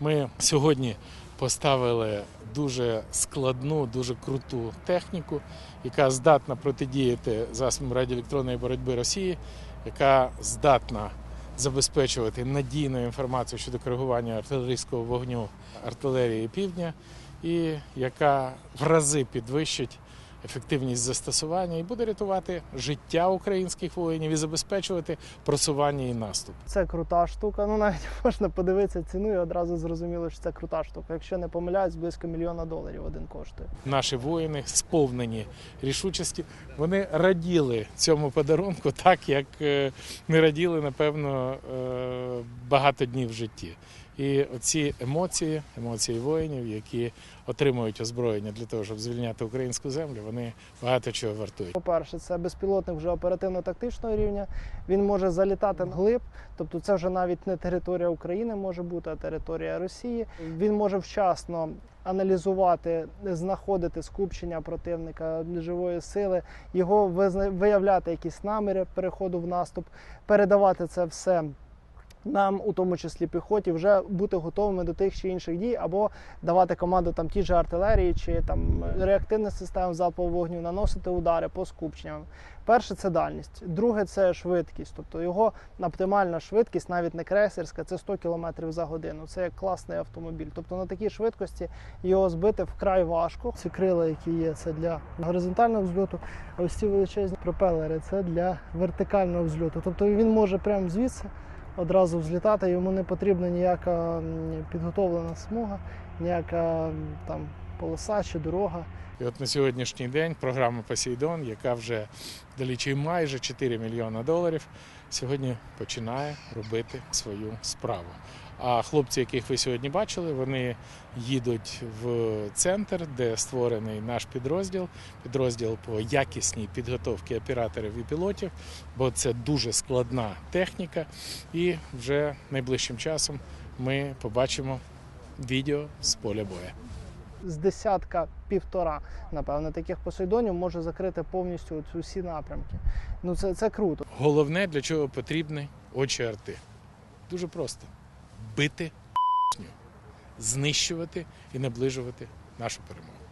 Ми сьогодні поставили дуже складну, дуже круту техніку, яка здатна протидіяти засобам радіоелектронної боротьби Росії, яка здатна забезпечувати надійну інформацію щодо коригування артилерійського вогню артилерії півдня, і яка в рази підвищить ефективність застосування і буде рятувати життя українських воїнів і забезпечувати просування і наступ. Це крута штука. Ну навіть можна подивитися ціну і одразу зрозуміло, що це крута штука. Якщо не помиляюсь, близько мільйона доларів один коштує. Наші воїни сповнені рішучості. Вони раділи цьому подарунку, так як е, не раділи, напевно, е, багато днів в житті. І оці емоції, емоції воїнів, які отримують озброєння для того, щоб звільняти українську землю, вони багато чого вартують. По-перше, це безпілотник вже оперативно-тактичного рівня. Він може залітати вглиб, тобто це вже навіть не територія України може бути, а територія Росії. Він може вчасно аналізувати, знаходити скупчення противника живої сили, його виявляти якісь наміри переходу в наступ, передавати це все. Нам, у тому числі піхоті, вже бути готовими до тих чи інших дій, або давати команду там ті ж артилерії чи там реактивних систем залпового вогню, наносити удари по скупченням. Перше це дальність, друге це швидкість. Тобто його оптимальна швидкість, навіть не крейсерська, це 100 км за годину. Це як класний автомобіль. Тобто на такій швидкості його збити вкрай важко. Ці крила, які є, це для горизонтального взльоту. А ось ці величезні пропелери це для вертикального взльоту. Тобто він може прямо звідси одразу взлітати, йому не потрібна ніяка підготовлена смуга, ніяка там полоса чи дорога. І от на сьогоднішній день програма Посейдон, яка вже долічує майже 4 мільйони доларів, сьогодні починає робити свою справу. А хлопці, яких ви сьогодні бачили, вони їдуть в центр, де створений наш підрозділ, підрозділ по якісній підготовці операторів і пілотів, бо це дуже складна техніка. І вже найближчим часом ми побачимо відео з поля боя. З десятка півтора, напевно, таких посейдонів може закрити повністю ці всі напрямки. Ну це, це круто. Головне, для чого потрібні очі арти. Дуже просто бити, знищувати і наближувати нашу перемогу.